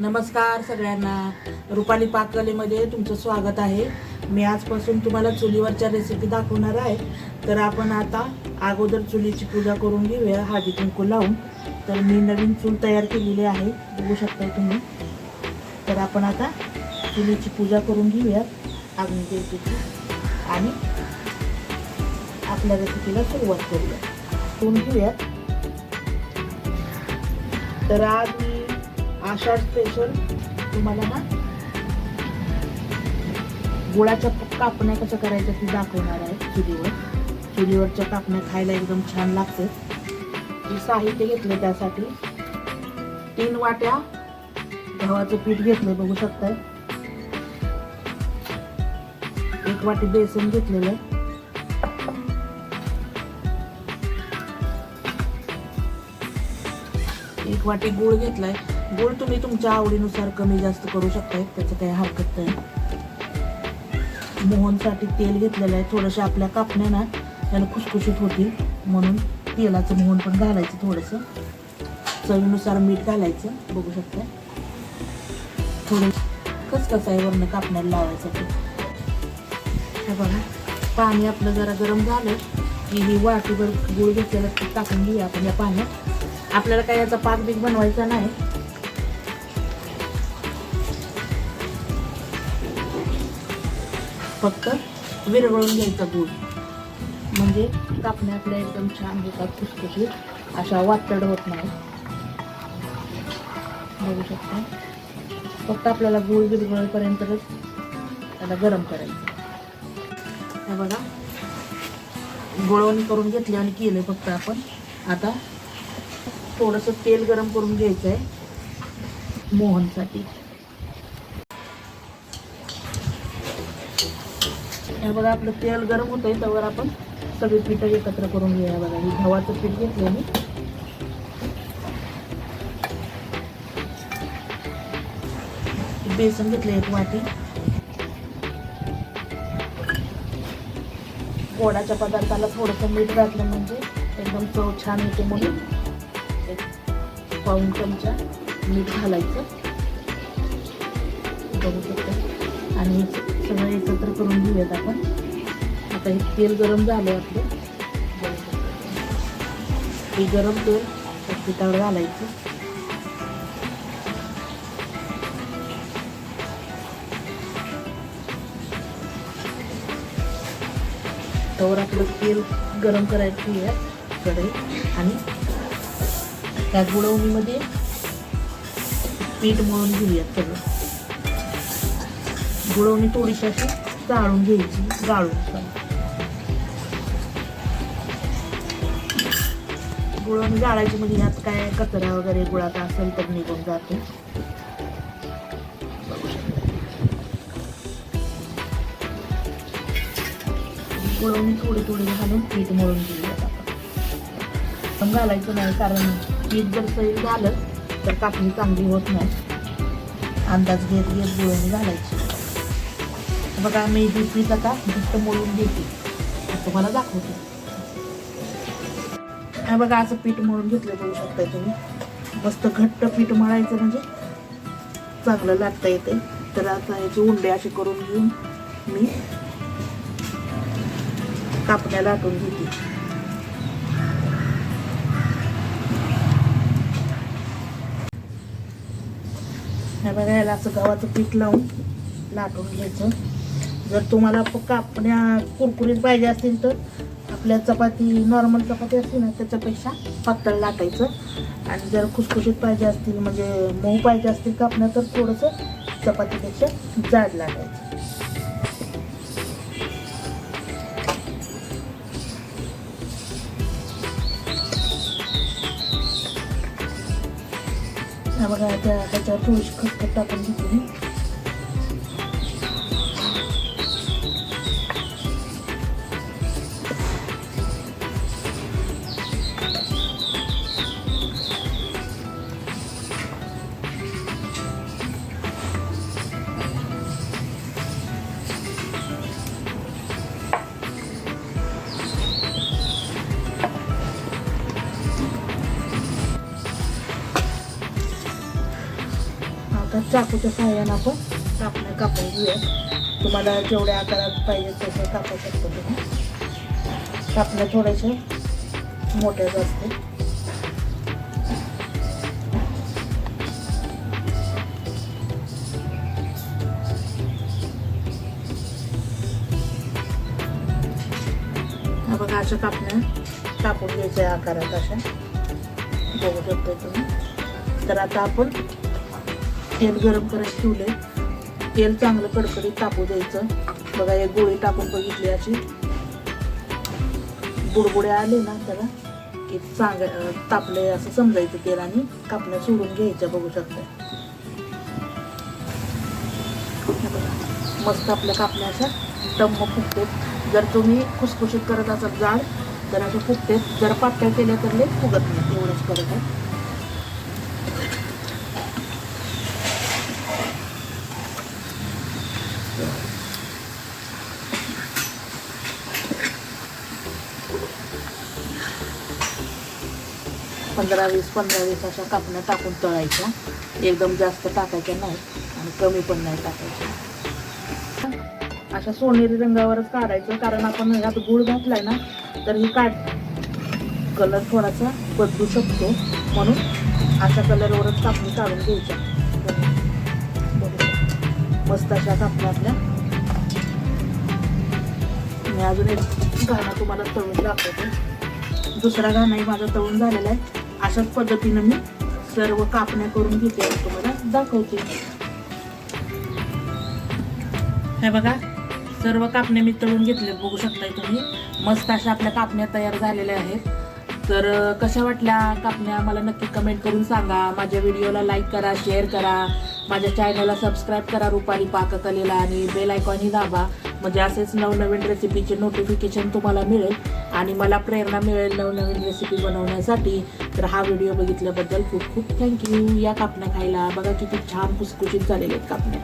नमस्कार सगळ्यांना. रुपाली पाककलेमध्ये तुमचं स्वागत आहे. मी आजपासून तुम्हाला चुलीवरच्या रेसिपी दाखवणार आहे. तर आपण आता अगोदर चुलीची पूजा करून घेऊया हळदी कुंकू लावून. तर मी नवीन चूल तयार केलेली आहे बघू शकताय तुम्ही. तर आपण आता चुलीची पूजा करून घेऊया अग्निदेवतेची आणि आपल्या रेसिपीला सुरुवात करूया. करून घेऊयात तर आज मी आषाढ स्पेशल तुम्हाला ना गुळाच्या कापण्या कशा करायच्या ती दाखवणार आहे चुलीवर. चुलीवरच्या कापण्या खायला एकदम छान लागते. जी साहित्य घेतलं त्यासाठी तीन वाट्या गव्हाचं पीठ घेतलं बघू शकताय. एक वाटी बेसन घेतलेलं आहे. एक वाटी गूळ घेतलाय. गूळ तुम्ही तुमच्या आवडीनुसार कमी जास्त करू शकताय त्याचं काही हरकत नाही. मोहनसाठी तेल घेतलेलं आहे थोडंसं आपल्या कापण्या ना त्यानं खुसखुशीत होतील म्हणून तेलाचं मोहन पण घालायचं थोडंसं. चवीनुसार मीठ घालायचं बघू शकता थोडं कसं आहे वरनं कापण्याला लावायसाठी हे बघा पाणी आपलं जरा गरम झालं की ही वाटीभर गुळ घेतलेलं टाकून घेऊया आपण या पाण्यात. आपल्याला काही याचा पाक बीक बनवायचा नाही. फक्त विरघळून घ्यायचा गूळ म्हणजे कापण्या आपल्या एकदम छान होतात खुसखुशीत. अशा वातड होत नाही बघू शकता. फक्त आपल्याला गूळ विरघळेपर्यंतच त्याला गरम करायचं. हे बघा. गोळवणी करून घेतली आणि केलं फक्त आपण. आता थोडंसं तेल गरम करून घ्यायचं आहे मोहनसाठी. हे बघा आपलं तेल गरम होतंय त्यावर आपण सगळी पिठं एकत्र करून घेऊया बघा. ही गव्हाचं पीठ घेतलं मी. बेसन घेतलं एक वाटी. गोडाच्या पदार्थाला थोडंसं मीठ घातलं म्हणजे एकदम चव छान येते म्हणून एक पाऊन चमचा मीठ घालायचं. बघू शकतो आणि सगळं एकत्र करून घेऊयात आपण. आता हे तेल गरम झालं आपलं. हे गरम तेल पिठावर घालायचं. तवर आपलं तेल गरम करायचं आहे कढई आणि त्या गुळवणीमध्ये पीठ मळून घेऊयात सगळं. गुळवणी थोडीशी अशी जाळून घ्यायची गाळून. गुळवून गुळवणी गाळायची म्हणजे यात काय कचरा वगैरे गुळाचा असेल तर निघून जातो. गुळवणी थोडी थोडी घालून पीठ मळून दिली जातात पण घालायचं नाही कारण पीठ जर सैल झालं तर कापणी चांगली होत नाही. अंदाज घेत घेत गुळवणी घालायची. बघा मी ही आता घट्ट मळून घेते. तुम्हाला दाखवते. हा बघा असं पीठ मळून घेतलं बघू शकताय तुम्ही. मस्त घट्ट पीठ मळायचं म्हणजे चांगलं लागता येते. तर आता याचे उंडे असे करून घेऊन मी कापण्या लाटून घेते. हे बघा याला असं गव्हाचं पीठ लावून लाटून घ्यायचं. जर तुम्हाला प- कापण्या कुरकुरीत पाहिजे असतील तर आपल्या चपाती नॉर्मल चपाती असतील ना त्याच्यापेक्षा पातळ लाटायचं. आणि जर खुसखुशीत पाहिजे असतील म्हणजे मऊ पाहिजे असतील कापण्या तर थोडंसं चपातीपेक्षा जाड लाटायचं. बघा त्या त्याच्यावर थोडीशी खतखत टाकून घेतली चाकूच्या सहाय्यानं आपण कापण्या कापून घेऊया तुम्हाला जेवढ्या आकारात पाहिजे तसं कापू शकतो तुम्ही. कापण्या थोड्याशा मोठ्याच असते. बघा अशा कापण्या कापून घ्यायच्या आकारात अशा. बघू शकतो तुम्ही. तर आता आपण तेल गरम करायला ठेवले तेल चांगलं कडकडीत तापू द्यायचं. बघा एक गोळी टाकून बघितली अशी. बुडबुडे आले ना त्याला की चांग अं, तापले असं समजायचं तेल आणि कापण्या सोडून घ्यायच्या बघू शकता. मस्त आपल्या कापण्या अशा टम्म फुगतात. जर तुम्ही खुसखुशीत करत असाल जाड तर अशा फुगतात. जर पाट्या केल्या तर फुगत नाही एवढंच करत आहे. पंधरा वीस पंधरा वीस अशा कापण्या टाकून तळायच्या. एकदम जास्त टाकायच्या नाही आणि कमी पण नाही टाकायच्या. अशा सोनेरी रंगावरच काढायचं कारण आपण यात गुळ घातलाय ना तर ही काढ कलर थोडासा बदलू शकतो. म्हणून अशा कलरवरच कापणी काढून घ्यायच्या. मस्त अशा कापण्या आपल्या मी अजून एक गाणं तुम्हाला तळून दाखवते. दुसरा गाणाही माझा तळून झालेला आहे. अशाच पद्धतीनं मी सर्व कापण्या करून घेते तुम्हाला. दाखवते. हे बघा सर्व कापण्या मी तळून घेतले. बघू शकताय तुम्ही. मस्त अशा आपल्या कापण्या तयार झालेल्या आहेत. तर कशा वाटल्या कापण्या? मला नक्की कमेंट करून सांगा. माझ्या व्हिडिओला लाईक करा शेअर करा. माझ्या चॅनलला सबस्क्राईब करा रुपाली पाककलेला आणि बेल आयकॉनही दाबा. म्हणजे असेच नवनवीन रेसिपीचे नोटिफिकेशन तुम्हाला मिळेल आणि मला प्रेरणा मिळेल नवनवीन रेसिपी बनवण्यासाठी. तर हा व्हिडिओ बघितल्याबद्दल खूप खूप थँक्यू या कापण्या खायला बघा किती छान कुसकुशीत झालेले आहेत कापण्या.